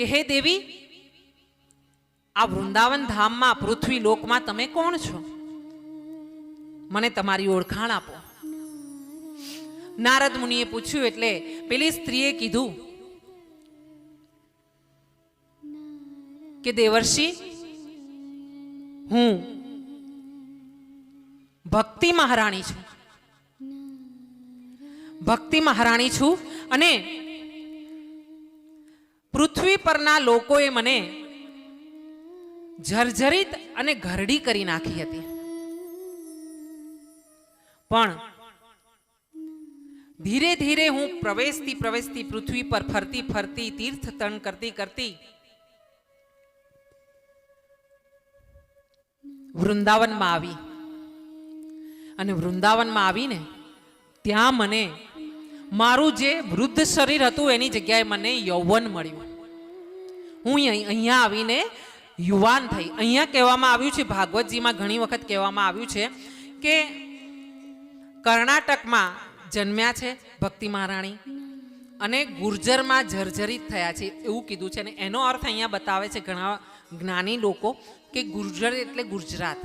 કે, હે દેવી, આ વૃંદાવન ધામમાં, પૃથ્વી લોકમાં તમે કોણ છો? મને તમારી ઓળખાણ આપો. નારદ મુનિએ પૂછ્યું, એટલે પેલી સ્ત્રીએ કીધું કે, દેવર્ષિ, હું ભક્તિ મહારાણી છું. ભક્તિ મહારાણી છું અને પૃથ્વી પરના લોકોએ મને જર્જરિત અને ઘરડી કરી નાખી હતી. પણ ધીરે ધીરે હું પ્રવેશતી પ્રવેશતી પૃથ્વી પર ફરતી ફરતી તીર્થ તણ કરતી કરતી વૃંદાવનમાં આવી. અને વૃંદાવનમાં આવીને ત્યાં મને મારું જે વૃદ્ધ શરીર હતું એની જગ્યાએ મને યૌવન મળ્યું. હું અહીં- અહીંયા આવીને યુવાન થઈ. અહીંયા કહેવામાં આવ્યું છે, ભાગવતજીમાં ઘણી વખત કહેવામાં આવ્યું છે કે કર્ણાટકમાં જન્મ્યા છે ભક્તિ મહારાણી અને ગુર્જરમાં જર્જરિત થયા છે, એવું કીધું છે. અને એનો અર્થ અહીંયા બતાવે છે ઘણા જ્ઞાની લોકો કે ગુર્જર એટલે ગુજરાત.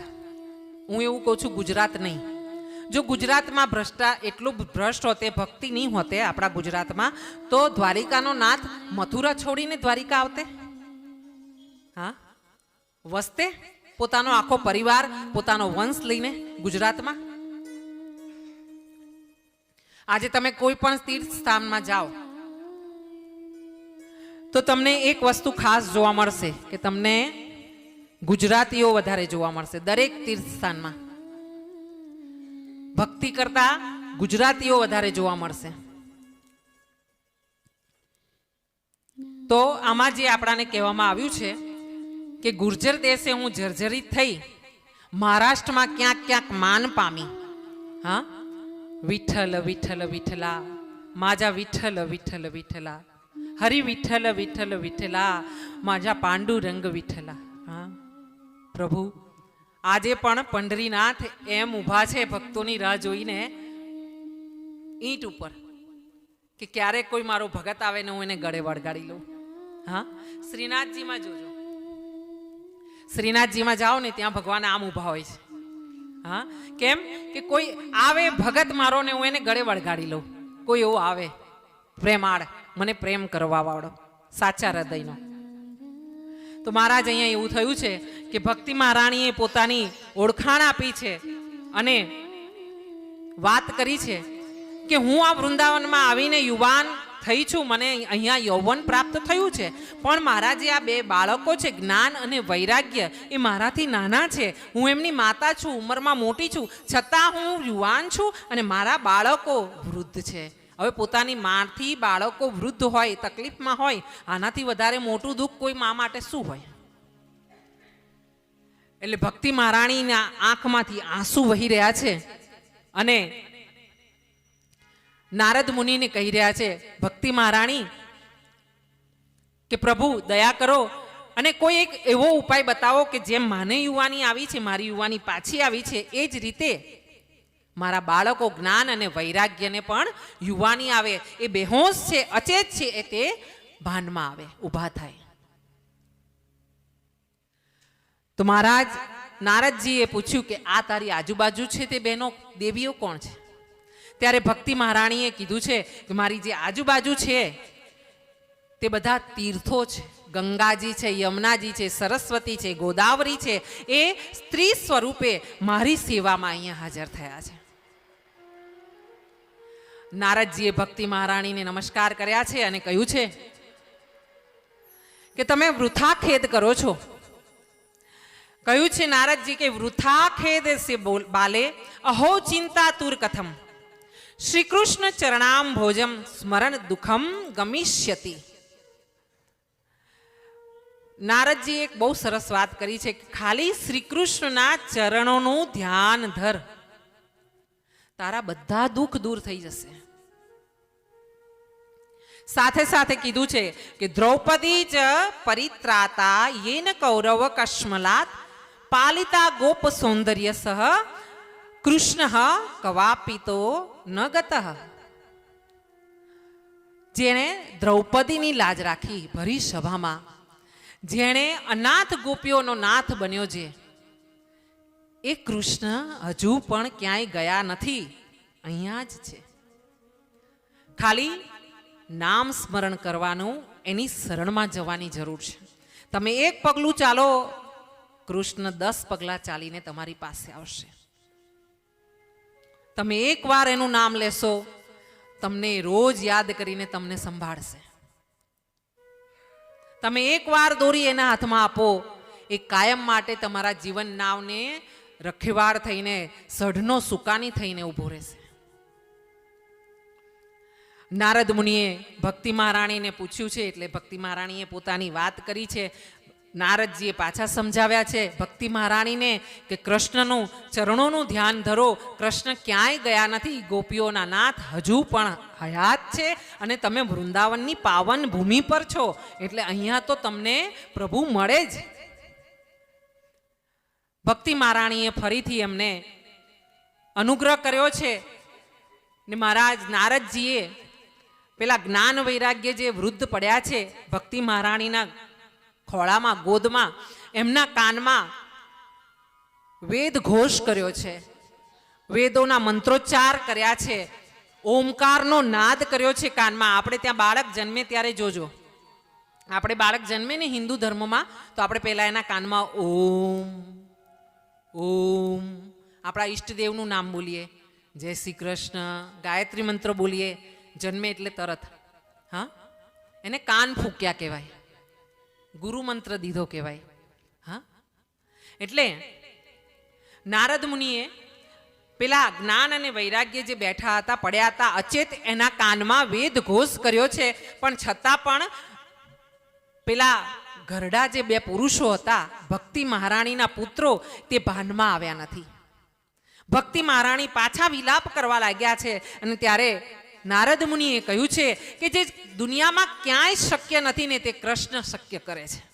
હું એવું કહું છું ગુજરાત નહીં. જો ગુજરાતમાં ભ્રષ્ટા એટલું ભ્રષ્ટ હોતે, ભક્તિ નહીં હોતે આપણા ગુજરાતમાં, તો દ્વારિકાનો નાથ મથુરા છોડીને દ્વારિકા આવતે? હા? વસતે? પોતાનો આખો પરિવાર, પોતાનો વંશ લઈને ગુજરાતમાં? આજે તમે કોઈ પણ તીર્થ સ્થાનમાં જાઓ, તો તમને એક વસ્તુ ખાસ જોવા મળશે કે તમને ગુજરાતીઓ વધારે જોવા મળશે, દરેક તીર્થ સ્થાનમાં. ભક્તિ કરતા ગુજરાતીઓ વધારે જોવા મળશે. તો આમાં જે આપણાને કહેવામાં આવ્યું છે કે ગુર્જર દેશે હું જર્જરિત થઈ મહારાષ્ટ્રમાં ક્યાંક ક્યાંક માન પામી. હા? વિઠ્ઠલ વિઠ્ઠલ, વિઠ્ઠલા, માજા વિઠ્ઠલ વિઠ્ઠલ, વિઠ્ઠલા, હરિ વિઠ્ઠલ વિઠ્ઠલ, વિઠ્ઠલા, માજા પાંડુરંગ વિઠ્ઠલા. હા? પ્રભુ આજે પણ પંઢરીનાથ એમ ઊભા છે ભક્તોની રાહ જોઈને ઈંટ ઉપર કે ક્યારે કોઈ મારો ભગત આવે ને હું એને ગળે વળગાડી લઉં. હા? શ્રીનાથજીમાં જોજો. શ્રીનાથજીમાં જાઓ ને ત્યાં ભગવાન આમ ઊભા હોય છે. હા? કેમ? કે કોઈ આવે ભગત મારો ને હું એને ગળે વળગાડી લઉં. કોઈ એવો આવે. પ્રેમાળ. મને પ્રેમ કરવા વાળો. સાચા હૃદયનો. તો મહારાજ અહીંયા એવું થયું છે કે ભક્તિ મહારાણીએ પોતાની ઓળખાણ આપી છે અને વાત કરી છે કે હું આ વૃંદાવનમાં આવીને યુવાન થઈ છું, મને અહીંયા યૌવન પ્રાપ્ત થયું છે. પણ મારા જે આ બે બાળકો છે, જ્ઞાન અને વૈરાગ્ય, એ મારાથી નાના છે. હું એમની માતા છું, ઉંમરમાં મોટી છું. છતાં હું યુવાન છું અને મારા બાળકો વૃદ્ધ છે. હવે પોતાની માથી બાળકો વૃદ્ધ હોય, તકલીફમાં હોય, આનાથી વધારે મોટું દુઃખ કોઈ મા માટે શું હોય? એટલે ભક્તિ મહારાણીના આંખમાંથી આંસુ વહી રહ્યા છે અને નારદ મુનિને કહી રહ્યા છે, ભક્તિ મહારાણી, કે પ્રભુ દયા કરો. અને કોઈ એક એવો ઉપાય બતાવો કે જેમ માને યુવાની આવી છે, મારી યુવાની પાછી આવી છે, એ જ રીતે મારા બાળકો જ્ઞાન અને વૈરાગ્યને પણ યુવાની આવે. એ બેહોશ છે, અચેત છે, એ તે ભાનમાં આવે, ઊભા થાય. તો મહારાજ, નારદજીએ પૂછ્યું કે આ તારી આજુબાજુ છે તે બહેનો, દેવીઓ કોણ છે? ત્યારે ભક્તિ મહારાણીએ કીધું છે કે મારી જે આજુબાજુ છે તે બધા તીર્થો છે. ગંગાજી છે, યમુનાજી છે, સરસ્વતી છે, ગોદાવરી છે. એ સ્ત્રી સ્વરૂપે મારી સેવામાં અહીંયા હાજર થયા છે. નારદજીએ ભક્તિ મહારાણીને નમસ્કાર કર્યા છે અને કહ્યું છે કે તમે વૃથા ખેદ કરો છો. કહ્યું છે નારદજી કે વૃથા ખેદ બાલે અહો ચિંતા તુર કથમ. શ્રી કૃષ્ણ ચરણામ ભોજમ સ્મરણ દુઃખમ ગમિષ્યતિ. નારદજી એક બહુ સરસ વાત કરી છે ખાલી શ્રી કૃષ્ણના ચરણોનું ધ્યાન ધર. તારા બધા દુઃખ દૂર થઈ જશે. સાથે સાથે કીધું છે કે દ્રૌપદી જ પરિત્રાતા યેન કૌરવ કશ્મલાત પાલિતા ગોપ સૌંદર્ય સહ કૃષ્ણ કવાપિતો ન ગત જેણે દ્રૌપદીની લાજ રાખી ભરી સભામાં જેણે અનાથ ગોપીઓનો નાથ બન્યો છે એ કૃષ્ણ હજુ પણ ક્યાંય ગયા નથી, અહીંયા જ છે। ખાલી નામ સ્મરણ કરવાનું એની શરણમાં જવાની જરૂર છે। તમે એક પગલું ચાલો કૃષ્ણ દસ પગલાં ચાલીને તમારી પાસે આવશે. તમે એકવાર એનું નામ લેશો, તમને રોજ યાદ કરીને તમને સંભાળશે. તમે એકવાર દોરી એના હાથમાં આપો, એ કાયમ માટે તમારા જીવન નાવને રખેવાળ થઈને, સઢનો સુકાની થઈને ઊભો રહેશે. નારદ મુનિએ ભક્તિ મહારાણીને પૂછ્યું છે, એટલે ભક્તિ મહારાણીએ પોતાની વાત કરી છે. નારદજીએ પાછા સમજાવ્યા છે ભક્તિ મહારાણીને કે કૃષ્ણનું ચરણોનું ધ્યાન ધરો. કૃષ્ણ ક્યાંય ગયા નથી. ગોપીઓના નાથ હજુ પણ હયાત છે અને તમે વૃંદાવનની પાવન ભૂમિ પર છો. એટલે અહીંયા તો તમને પ્રભુ મળે જ. ભક્તિ મહારાણીએ ફરીથી એમને અનુગ્રહ કર્યો છે ને મહારાજ નારદજીએ પેલા જ્ઞાન વૈરાગ્ય જે વૃદ્ધ પડ્યા છે ભક્તિ મહારાણીના ખોળામાં, ગોદમાં, એમના કાનમાં વેદ ઘોષ કર્યો છે. વેદોના મંત્રોચ્ચાર કર્યા છે. ઓમકારનો નાદ કર્યો છે કાનમાં. આપણે ત્યાં બાળક જન્મે ત્યારે જોજો. આપણે બાળક જન્મે ને હિન્દુ ધર્મમાં, તો આપણે પહેલાં એના કાનમાં ઓમ ઓમ. આપણા ઈષ્ટદેવનું નામ બોલીએ. જય શ્રી કૃષ્ણ. ગાયત્રી મંત્ર બોલીએ. જન્મે એટલે તરત. હા? એને કાન ફૂક્યા કહેવાય. ગુરુ મંત્ર દીધો કહેવાય. હા? એટલે નારદ મુનિએ પેલા જ્ઞાન અને વૈરાગ્ય જે બેઠા હતા, પડ્યા હતા, અચેત એના કાનમાં વેદ ઘોષ કર્યો છે. પણ છતાં પણ પેલા ઘરડા જે બે પુરુષો હતા, ભક્તિ મહારાણીના પુત્રો, તે ભાનમાં આવ્યા નથી. ભક્તિ મહારાણી પાછા વિલાપ કરવા લાગ્યા છે અને ત્યારે નારદ મુનિએ કહ્યું છે કે જે દુનિયામાં ક્યાંય શક્ય નથી ને તે કૃષ્ણ શક્ય કરે છે.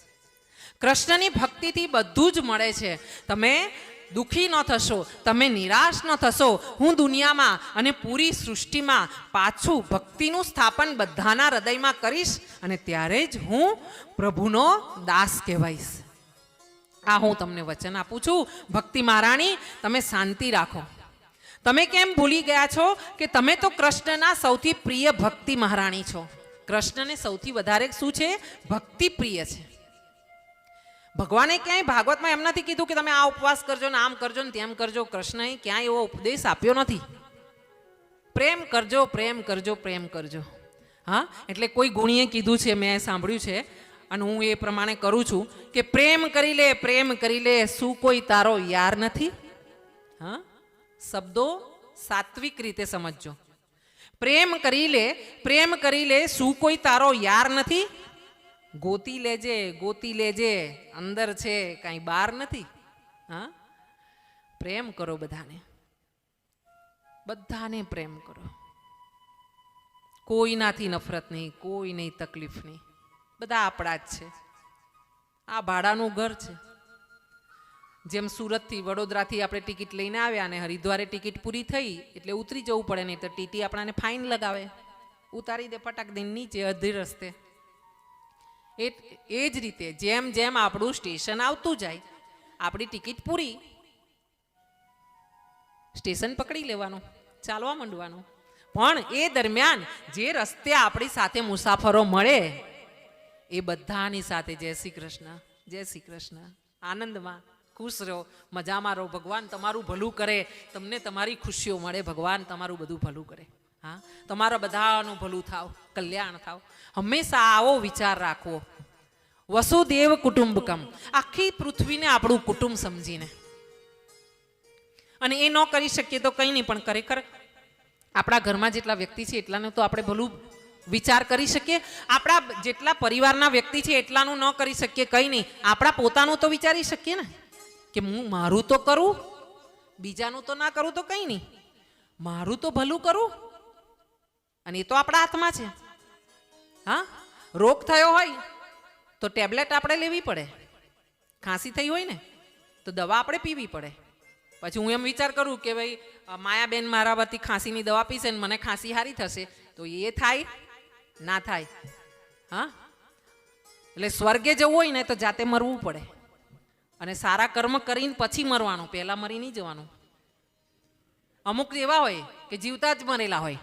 કૃષ્ણની ભક્તિથી બધું જ મળે છે. તમે દુઃખી ન થશો, તમે નિરાશ ન થશો. હું દુનિયામાં અને પૂરી સૃષ્ટિમાં પાછું ભક્તિનું સ્થાપન બધાના હૃદયમાં કરીશ અને ત્યારે જ હું પ્રભુનો દાસ કહેવાઈશ. આ હું તમને વચન આપું છું. ભક્તિ મહારાણી, તમે શાંતિ રાખો. તમે કેમ ભૂલી ગયા છો કે તમે તો કૃષ્ણના સૌથી પ્રિય ભક્તિ મહારાણી છો? કૃષ્ણને સૌથી વધારે શું છે? ભક્તિ પ્રિય છે. ભગવાને ક્યાંય ભાગવતમાં એમ નથી કીધું કે તમે આ ઉપવાસ કરજો ને આમ કરજો ને તેમ કરજો. કૃષ્ણએ ક્યાંય એવો ઉપદેશ આપ્યો નથી. પ્રેમ કરજો પ્રેમ કરજો પ્રેમ કરજો. હા? એટલે કોઈ ગુણીએ કીધું છે, મેં સાંભળ્યું છે, અને હું એ પ્રમાણે કરું છું કે પ્રેમ કરી લે, પ્રેમ કરી લે, શું કોઈ તારો યાર નથી? હા? શબ્દો સાત્વિક રીતે સમજજો. પ્રેમ કરી લે, પ્રેમ કરી લે, શું કોઈ તારો યાર નથી? ગોતી લેજે ગોતી લેજે, અંદર છે, કાંઈ બહાર નથી? હા? પ્રેમ કરો બધાને. બધાને પ્રેમ કરો. કોઈનાથી નફરત નહીં કોઈ નહીં તકલીફ નહીં. બધા આપણા જ છે. આ ભાડાનું ઘર છે. જેમ સુરતથી વડોદરાથી આપણે ટિકિટ લઈને આવ્યા અને હરિદ્વારે ટિકિટ પૂરી થઈ, એટલે ઉતરી જવું પડે, નહીં તો ટીટી આપણાને ફાઇન લગાવે. ઉતારી દે ફટાક દઈને નીચે, અધીર રસ્તે. એ એ જ રીતે જેમ જેમ આપણું સ્ટેશન આવતું જાય, આપણી ટિકિટ પૂરી, સ્ટેશન પકડી લેવાનું, ચાલવા માંડવાનું. પણ એ દરમિયાન જે રસ્તે આપણી સાથે મુસાફરો મળે, એ બધાની સાથે જય શ્રી કૃષ્ણ, જય શ્રી કૃષ્ણ. આનંદમાં. ખુશ રહો મજામાં રહો. ભગવાન તમારું ભલું કરે. તમને તમારી ખુશીઓ મળે. ભગવાન તમારું બધું ભલું કરે. હા? તમારા બધાનું ભલું થાવ. કલ્યાણ થાવ. હંમેશા આવો વિચાર રાખવો. વસુદેવ કુટુંબકમ. આખી પૃથ્વીને આપણું કુટુંબ સમજીને. અને એ ન કરી શકીએ તો કંઈ નહીં, પણ ખરેખર આપણા ઘરમાં જેટલા વ્યક્તિ છે એટલાને તો આપણે ભલું વિચાર કરી શકીએ. આપણા જેટલા પરિવારના વ્યક્તિ છે એટલાનું ન કરી શકીએ કંઈ નહીં. આપણા પોતાનું તો વિચારી શકીએ ને. કે હું, મારું તો કરું? બીજાનું તો ના કરું તો કંઈ નહીં. મારું તો ભલું કરું? અને એ તો આપણા હાથમાં છે. હા? રોગ થયો હોય તો ટેબ્લેટ આપણે લેવી પડે. ખાંસી થઈ હોય ને તો દવા આપણે પીવી પડે. પછી હું એમ વિચાર કરું કે ભાઈ માયાબેન મારા વતી ખાંસીની દવા પીશે ને મને ખાંસી હારી થશે, તો એ થાય, ના થાય. હા? એટલે સ્વર્ગે જવું હોય ને તો જાતે મરવું પડે. અને સારા કર્મ કરીને પછી મરવાનું, પહેલા મરી નહીં જવાનું. અમુક એવા હોય કે જીવતા જ મરેલા હોય.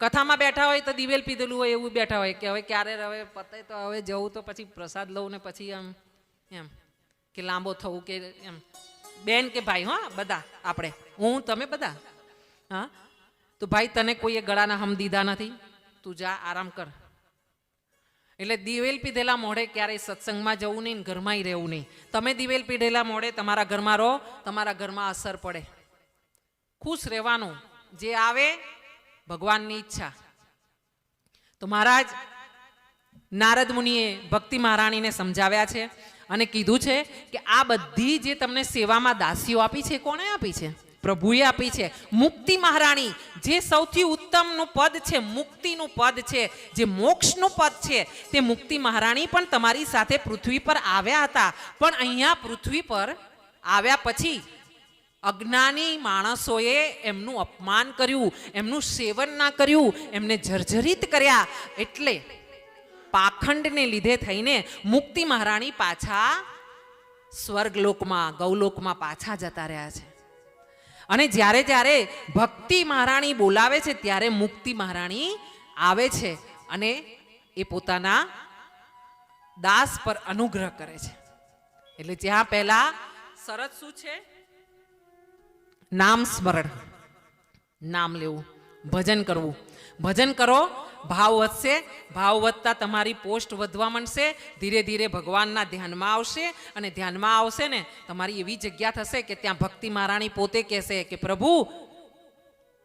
કથામાં બેઠા હોય તો દિવેલ પીધેલું હોય, એવું બેઠા હોય કે હવે ક્યારે હવે પતે તો હવે જવું તો પછી પ્રસાદ લઉં ને પછી એમ એમ, કે લાંબો થવું કે એમ. બેન કે ભાઈ, હા, બધા, આપણે. હું, તમે બધા? હા? તો ભાઈ, તને કોઈએ ગળાના હમ દીધા નથી? તું જા, આરામ કર. એટલે દિવેલ પીધેલા મોઢે ક્યારેય સત્સંગમાં જવું નહીં ઘરમાંય રહેવું નહીં. તમે દિવેલ પીધેલા મોઢે તમારા ઘરમાં રહો, તમારા ઘરમાં અસર પડે. ખુશ રહેવાનું. જે આવે, ભગવાનની ઈચ્છા. તો મહારાજ, નારદ મુનિએ ભક્તિ મહારાણીને સમજાવ્યા છે અને કીધું છે કે આ બધી જે તમને સેવામાં દાસીઓ આપી છે, કોણે આપી છે? પ્રભુએ આપી છે. મુક્તિ મહારાણી, જે સૌથી ઉત્તમનું પદ છે, મુક્તિનું પદ છે, જે મોક્ષનું પદ છે, તે મુક્તિ મહારાણી પણ તમારી સાથે પૃથ્વી પર આવ્યા હતા. પણ અહીંયા પૃથ્વી પર આવ્યા પછી અજ્ઞાની માણસોએ એમનું અપમાન કર્યું, એમનું સેવન ના કર્યું, એમને જર્જરિત કર્યા. એટલે પાખંડને લીધે થઈને મુક્તિ મહારાણી પાછા સ્વર્ગલોકમાં, ગૌલોકમાં પાછા જતા રહ્યા છે. અને જ્યારે જ્યારે ભક્તિ મહારાણી બોલાવે છે, ત્યારે મુક્તિ મહારાણી આવે છે અને એ પોતાના દાસ પર અનુગ્રહ કરે છે. એટલે જ્યાં પહેલા શરત શું છે? નામ સ્મરણ. નામ લેવું. ભજન કરવું. ભજન કરો ભાવ વધશે, ભાવ વધતા તમારી પોસ્ટ વધવા માંડશે, ધીરે ધીરે ભગવાનના ધ્યાનમાં આવશે અને ધ્યાનમાં આવશે ને તમારી એવી જગ્યા થશે કે ત્યાં ભક્તિ મહારાણી પોતે કહેશે કે, પ્રભુ,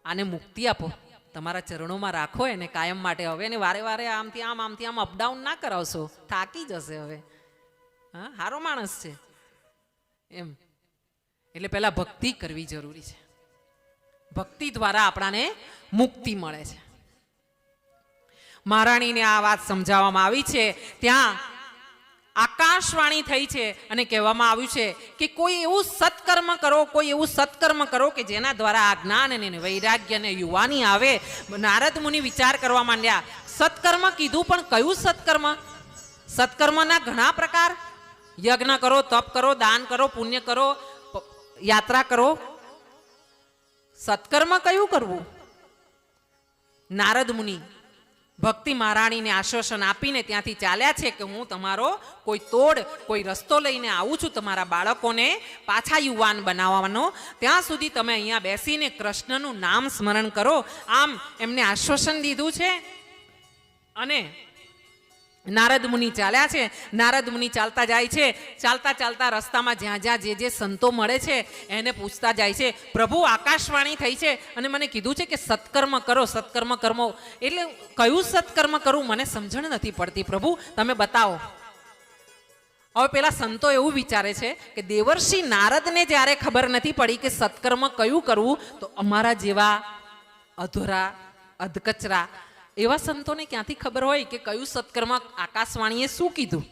આને મુક્તિ આપો. તમારા ચરણોમાં રાખો એને કાયમ માટે. હવે એને વારે વારે આમથી આમ આમથી આમ અપડાઉન ના કરાવશો. થાકી જશે હવે. હા સારો માણસ છે. એમ. એટલે પહેલાં ભક્તિ કરવી જરૂરી છે. ભક્તિ દ્વારા આપણાને મુક્તિ મળે છે. મહારાણીને આ વાત સમજાવવામાં આવી છે. ત્યાં આકાશવાણી થઈ છે અને કહેવામાં આવ્યું છે કે કોઈ એવું સત્કર્મ કરો, કોઈ એવું સત્કર્મ કરો કે જેના દ્વારા આ જ્ઞાન અને વૈરાગ્ય અને યુવાની આવે. નારદ મુનિ વિચાર કરવા માંડ્યા, સત્કર્મ કીધું, પણ કયું સત્કર્મ? સત્કર્મના ઘણા પ્રકાર. યજ્ઞ કરો, તપ કરો, દાન કરો, પુણ્ય કરો, યાત્રા કરો. સત્કર્મ કયું કરવું? નારદ મુનિ ભક્તિ મહારાણીને આશ્વાસન આપીને ત્યાંથી ચાલ્યા છે કે હું તમારો કોઈ તોડ, કોઈ રસ્તો લઈને આવું છું તમારા બાળકોને પાછા યુવાન બનાવવાનો. ત્યાં સુધી તમે અહીંયા બેસીને કૃષ્ણનું નામ સ્મરણ કરો. આમ એમને આશ્વાસન દીધું છે. અને નારદ મુનિ ચાલ્યા છે. નારદ મુનિ ચાલતા જાય છે. ચાલતા ચાલતા રસ્તામાં જ્યાં જ્યાં જે જે સંતો મળે છે, એને પૂછતા જાય છે, પ્રભુ, આકાશવાણી થઈ છે. અને મને કીધું છે કે, સત્કર્મ કરો, સત્કર્મ કર્મો. એટલે કયું સત્કર્મ કરવું મને સમજણ નથી પડતી. પ્રભુ, તમે બતાવો. હવે પેલા સંતો એવું વિચારે છે કે, દેવર્ષિ નારદને જ્યારે ખબર નથી પડી કે સત્કર્મ કયું કરવું, તો અમારા જેવા અધૂરા, અધકચરા એવા સંતોને ક્યાંથી ખબર હોય કે કયું સત્કર્મ આકાશવાણીએ શું કીધું?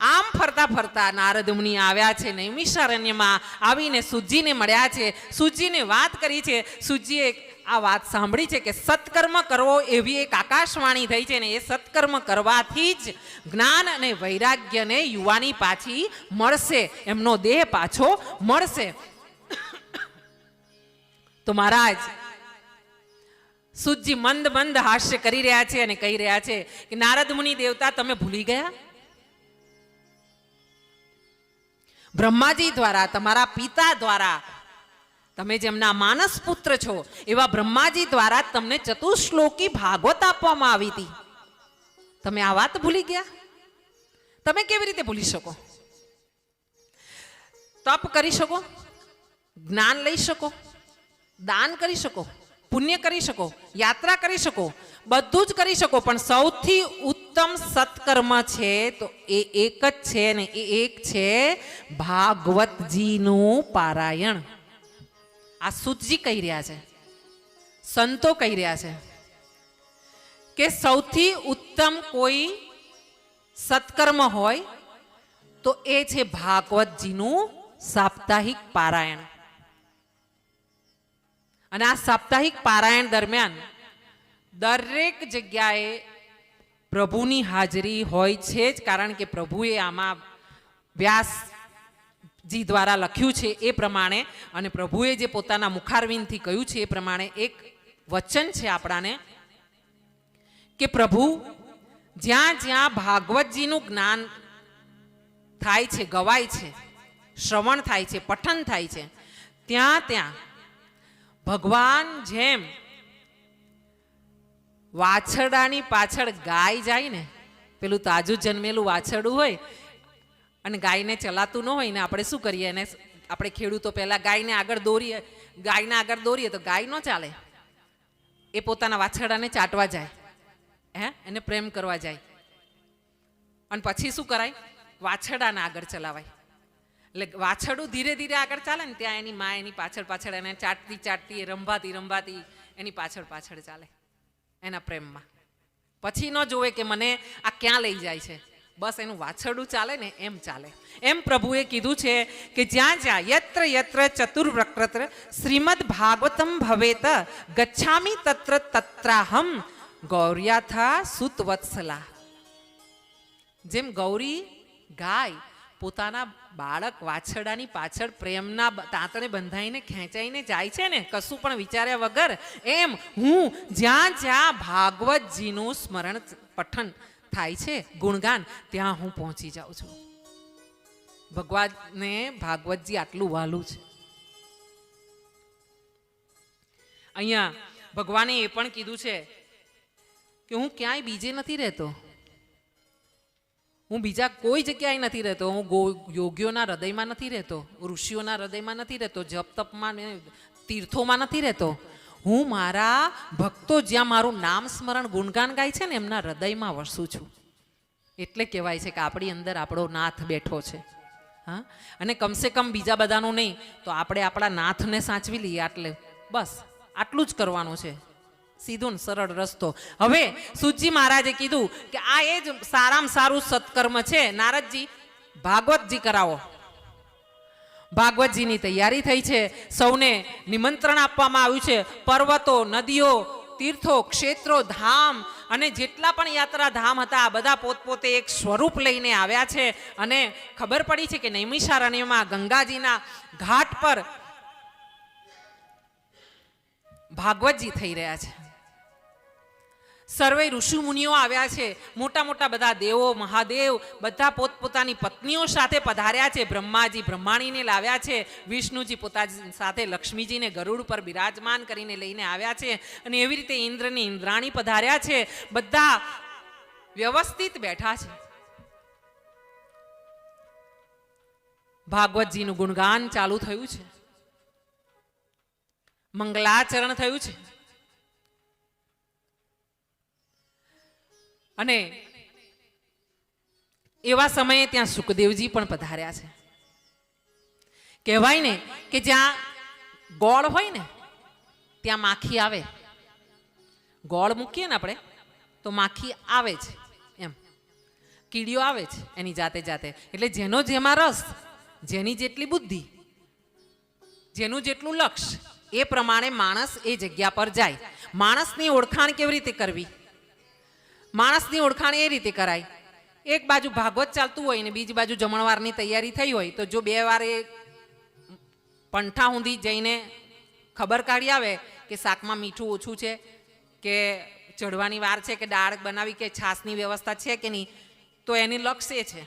આમ ફરતા ફરતા નારદ મુનિ આવ્યા છે નૈમિષારણ્યમાં આવીને સુજીને મળ્યા છે. સુજીને વાત કરી છે. સુજીએ આ વાત સાંભળી છે કે સત્કર્મ કરવો એવી એક આકાશવાણી થઈ છે ને એ સત્કર્મ કરવાથી જ જ્ઞાન અને વૈરાગ્યને યુવાની પાછી મળશે. એમનો દેહ પાછો મળશે. તો મહારાજ સુજી મંદ મંદ હાસ્ય કરી રહ્યા છે અને કહી રહ્યા છે કે, નારદ મુનિ દેવતા, તમે ભૂલી ગયા? બ્રહ્માજી દ્વારા, તમારા પિતા દ્વારા, તમે જેમના માનસ પુત્ર છો, એવા બ્રહ્માજી દ્વારા તમને ચતુશ્લોકી ભાગવત આપવામાં આવી હતી. તમે આ વાત ભૂલી ગયા? તમે કેવી રીતે ભૂલી શકો? તપ કરી શકો? જ્ઞાન લઈ શકો? દાન કરી શકો? પુણ્ય કરી શકો, યાત્રા કરી શકો, બધું જ કરી શકો, પણ સૌથી ઉત્તમ સત્કર્મ છે તો એ એક જ છે ને એ એક છે ભાગવતજીનું પારાયણ. આ સુતજી કહી રહ્યા છે, સંતો કહી રહ્યા છે કે સૌથી ઉત્તમ કોઈ સત્કર્મ હોય તો એ છે ભાગવતજીનું સાપ્તાહિક પારાયણ. અને આ સાપ્તાહિક પારાયણ દરમિયાન દરેક જગ્યાએ પ્રભુની હાજરી હોય છે જ, કારણ કે પ્રભુએ આમાં વ્યાસજી દ્વારા લખ્યું છે એ પ્રમાણે અને પ્રભુએ જે પોતાના મુખારવિંદથી કહ્યું છે એ પ્રમાણે એક વચન છે આપણાને કે પ્રભુ, જ્યાં જ્યાં ભાગવતજીનું જ્ઞાન થાય છે, ગવાય છે, શ્રવણ થાય છે, પઠન થાય છે, ત્યાં ત્યાં ભગવાન જેમ વાછરડાની પાછળ ગાય જાય ને, પેલું તાજું જન્મેલું વાછરડું હોય અને ગાયને ચલાતું ન હોય ને, આપણે શું કરીએ? એને આપણે ખેડૂતો પહેલાં ગાયને આગળ દોરીએ, ગાયને આગળ દોરીએ તો ગાય ન ચાલે. એ પોતાના વાછરડાને ચાટવા જાય, હે? એને પ્રેમ કરવા જાય. અને પછી શું કરાય? વાછરડાને આગળ ચલાવાય. એટલે વાછડું ધીરે ધીરે આગળ ચાલે ને, ત્યાં એની મા એની પાછળ પાછળ એને ચાટતી ચાટતી એ રંભાતી રંભાતી, એની પાછળ પાછળ ચાલે એના પ્રેમમાં. પછી ન જોવે કે મને આ ક્યાં લઈ જાય છે. બસ એનું વાછરડું ચાલે ને એમ ચાલે. એમ પ્રભુએ કીધું છે કે જ્યાં જ્યાં યત્ર યત્ર ચતુર્વક્રત્ર શ્રીમદ ભાગવતમ ભવેત ગચ્છામી તત્ર તત્રાહમ ગૌર્યાથા સુતવત્સલા. જેમ ગૌરી ગાય પોતાના બાળક વાછરડાની પાછળ પ્રેમના તાંતણે બંધાઈને ખેંચાઈને જાય છે ને, કશું પણ વિચાર્યા વગર એમ હું જ્યાં જ્યાં ભાગવતજીનું સ્મરણ પઠન થાય છે, ગુણગાન, ત્યાં હું પહોંચી જાઉં છું. ભગવાનને ભાગવતજી આટલું વાલું છે. અહીંયા ભગવાને એ પણ કીધું છે કે હું ક્યાંય બીજે નથી રહેતો. હું બીજા કોઈ જગ્યાએ નથી રહેતો. હું યોગીઓના હૃદયમાં નથી રહેતો. ઋષિઓના હૃદયમાં નથી રહેતો. જપ તપમાં તીર્થોમાં નથી રહેતો. હું મારા ભક્તો જ્યાં મારું નામ સ્મરણ ગુણગાન ગાય છે ને, એમના હૃદયમાં વસું છું. એટલે કહેવાય છે કે આપણી અંદર આપણો નાથ બેઠો છે. હા? અને કમસે કમ બીજા બધાનું નહીં, તો આપણે આપણા નાથને સાચવી લઈએ આટલે. બસ, આટલું જ કરવાનું છે. સીધો સરળ રસ્તો. હવે સુજી મહારાજે કીધું કે આ એ જ સારામાં સારું સત્કર્મ છે. નારદજી, ભાગવતજી કરાવો. ભાગવતજીની તૈયારી થઈ છે. સૌને નિમંત્રણ આપવામાં આવ્યું છે. પર્વતો, નદીઓ, તીર્થો, ક્ષેત્રો, ધામ અને જેટલા પણ યાત્રા ધામ હતા, આ બધા પોતપોતે એક સ્વરૂપ લઈને આવ્યા છે. અને ખબર પડી છે કે નૈમિષારણ્યમાં ગંગાજીના ઘાટ પર ભાગવતજી થઈ રહ્યા છે. સર્વે ઋષિમુનિઓ આવ્યા છે. મોટા મોટા બધા દેવો, મહાદેવ, બધા પોતપોતાની પત્નીઓ સાથે પધાર્યા છે. બ્રહ્માજી બ્રહ્માણીને લાવ્યા છે. વિષ્ણુજી પોતાની સાથે લક્ષ્મીજીને ગરુડ પર બિરાજમાન કરીને લઈને આવ્યા છે અને એવી રીતે ઇન્દ્રની ઇન્દ્રાણી પધાર્યા છે. બધા વ્યવસ્થિત બેઠા છે. ભાગવતજીનું ગુણગાન ચાલુ થયું છે. મંગલાચરણ થયું છે. અને એવા સમયે ત્યાં સુખદેવજી પણ પધાર્યા છે. કહેવાય ને કે જ્યાં ગોળ હોય ને, ત્યાં માખી આવે. ગોળ મૂકીએ ને આપણે, તો માખી આવે છે એમ. કીડીઓ આવે છે એની જાતે જાતે. એટલે જેનો જેમાં રસ, જેની જેટલી બુદ્ધિ, જેનું જેટલું લક્ષ્ય એ પ્રમાણે માણસ એ જગ્યા પર જાય. માણસની ઓળખાણ કેવી રીતે કરવી? માણસની ઓળખાણ એ રીતે કરાય. એક બાજુ ભાગવત ચાલતું હોય ને બીજી બાજુ જમણવારની તૈયારી થઈ હોય, તો જો બે વાર એ પંઠા ઊંધી જઈને ખબર કાઢી આવે કે શાકમાં મીઠું ઓછું છે, કે ચઢવાની વાર છે, કે દાળ બનાવી, કે છાસની વ્યવસ્થા છે કે નહીં, તો એની લક્ષ્ય એ છે.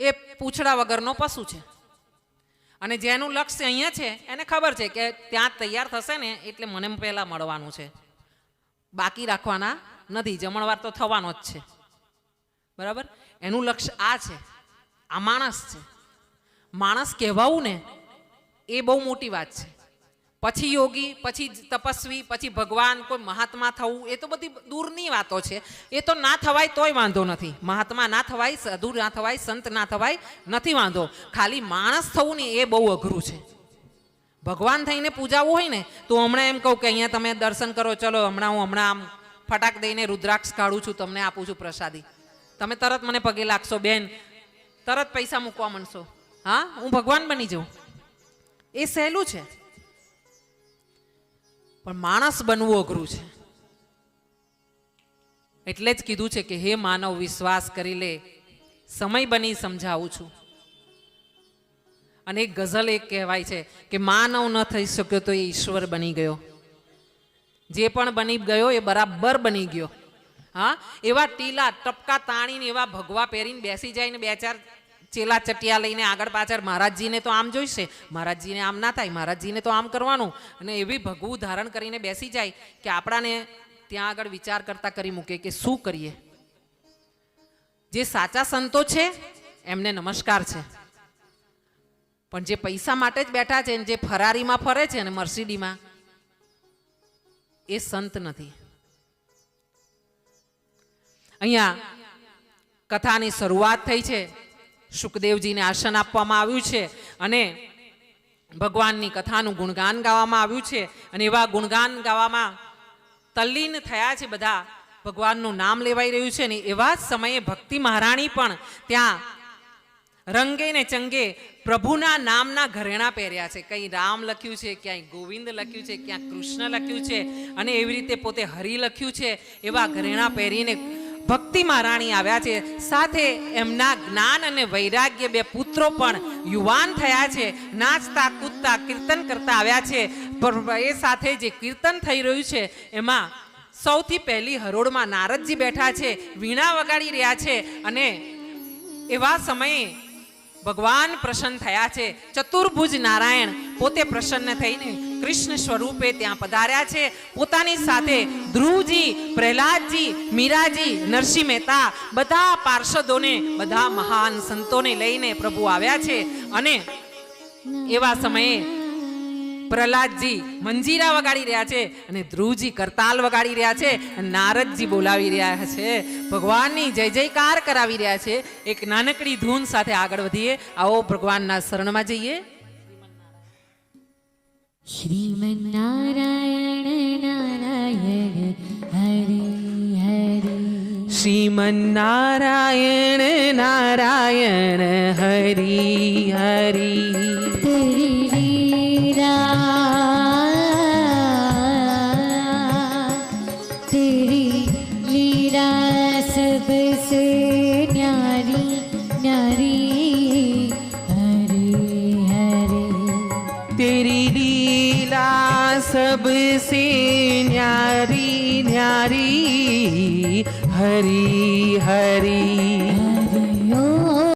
એ પૂછડા વગરનો પશુ છે. અને જેનું લક્ષ્ય અહીંયા છે, એને ખબર છે કે ત્યાં તૈયાર થશે ને એટલે મને પહેલાં મળવાનું છે. બાકી રાખવાના નથી. જમણવાર તો થવાનો જ છે. બરાબર? એનું લક્ષ્ય આ છે. આ માણસ છે. માણસ કહેવાવું ને એ બહુ મોટી વાત છે. પછી યોગી, પછી તપસ્વી, પછી ભગવાન, કોઈ મહાત્મા થવું, એ તો બધી દૂરની વાતો છે. એ તો ના થવાય તોય વાંધો નથી. મહાત્મા ના થવાય, સાધુ ના થવાય, સંત ના થવાય, નથી વાંધો. ખાલી માણસ થવું ને એ બહુ અઘરું છે. ભગવાન થઈને પૂજાવું હોય ને, તો હમણાં એમ કહું કે અહીંયા તમે દર્શન કરો, ચલો, હમણાં હું હમણાં આમ ફટાક દઈને રુદ્રાક્ષ કાઢું છું, તમને આપું છું પ્રસાદી. તમે તરત મને પગે લાગશો, બેન. તરત પૈસા મૂકવા માંડશો. હા, હું ભગવાન બની જાઉં. એ સહેલું છે. પણ માણસ બનવું અઘરું છે. એટલે જ કીધું છે કે, હે માનવ, વિશ્વાસ કરી લે. સમય બની, સમજાવું છું. અને એક ગઝલ એક કહેવાય છે કે માનવ ન થઈ શક્યો તો એ ઈશ્વર બની ગયો. જે પણ બની ગયો એ બરાબર બની ગયો. હા? એવા ટીલા ટપકા તાણીને એવા ભગવા પહેરીને બેસી જાય ને બે ચાર ચેલા ચટિયા લઈને આગળ પાછળ મહારાજજીને તો આમ જોઈશે. મહારાજજીને આમ ના થાય, મહારાજજીને તો આમ કરવાનું. અને એવી ભગવું ધારણ કરીને બેસી જાય કે આપણાને ત્યાં આગળ વિચાર કરતા કરી મૂકે કે શું કરીએ? જે સાચા સંતો છે, એમને નમસ્કાર છે. પણ જે પૈસા માટે જ બેઠા છે ને, જે ફરારીમાં ફરે છે ને, મર્સિડીમાં, એ સંત નથી. અહીંયા કથાની શરૂઆત થઈ છે. સુખદેવજીને આસન આપવામાં આવ્યું છે અને ભગવાનની કથાનું ગુણગાન ગાવામાં આવ્યું છે અને એવા ગુણગાન ગાવામાં તલ્લીન થયા છે બધા. ભગવાનનું નામ લેવાઈ રહ્યું છે ને, એવા જ સમયે ભક્તિ મહારાણી પણ ત્યાં રંગે ને ચંગે પ્રભુના નામના ઘરેણા પહેર્યા છે. કંઈ રામ લખ્યું છે, ક્યાંય ગોવિંદ લખ્યું છે, ક્યાંય કૃષ્ણ લખ્યું છે અને એવી રીતે પોતે હરિ લખ્યું છે એવા ઘરેણા પહેરીને ભક્તિ મહારાણી આવ્યા છે. સાથે એમના જ્ઞાન અને વૈરાગ્ય બે પુત્રો પણ યુવાન થયા છે. નાચતા, કૂદતા, કીર્તન કરતા આવ્યા છે. એ સાથે જે કીર્તન થઈ રહ્યું છે, એમાં સૌથી પહેલી હરોળમાં નારદજી બેઠા છે, વીણા વગાડી રહ્યા છે અને એવા સમયે ભગવાન પ્રસન્ન થયા છે. ચતુર્ભુજ નારાયણ પોતે પ્રસન્ન થઈને કૃષ્ણ સ્વરૂપે ત્યાં પધાર્યા છે. પોતાની સાથે ધ્રુવજી, પ્રહલાદજી, મીરાજી, નરસિંહ મહેતા બધા પાર્ષદોને, બધા મહાન સંતોને લઈને પ્રભુ આવ્યા છે. અને એવા સમયે પ્રહલાદજી મંજીરા વગાડી રહ્યા છે અને ધ્રુવજી કરતાલ વગાડી રહ્યા છે નારદજી બોલાવી રહ્યા છે. ભગવાનની જય જયકાર કરાવી રહ્યા છે. એક નાનકડી ધૂન સાથે આગળ વધીએ. આવો ભગવાનના શરણમાં જઈએ. શ્રીમન નારાયણ નારાયણ હરે હરે. શ્રીમન નારાયણ નારાયણ હરી હરી. सबसे न्यारी न्यारी हरी हरी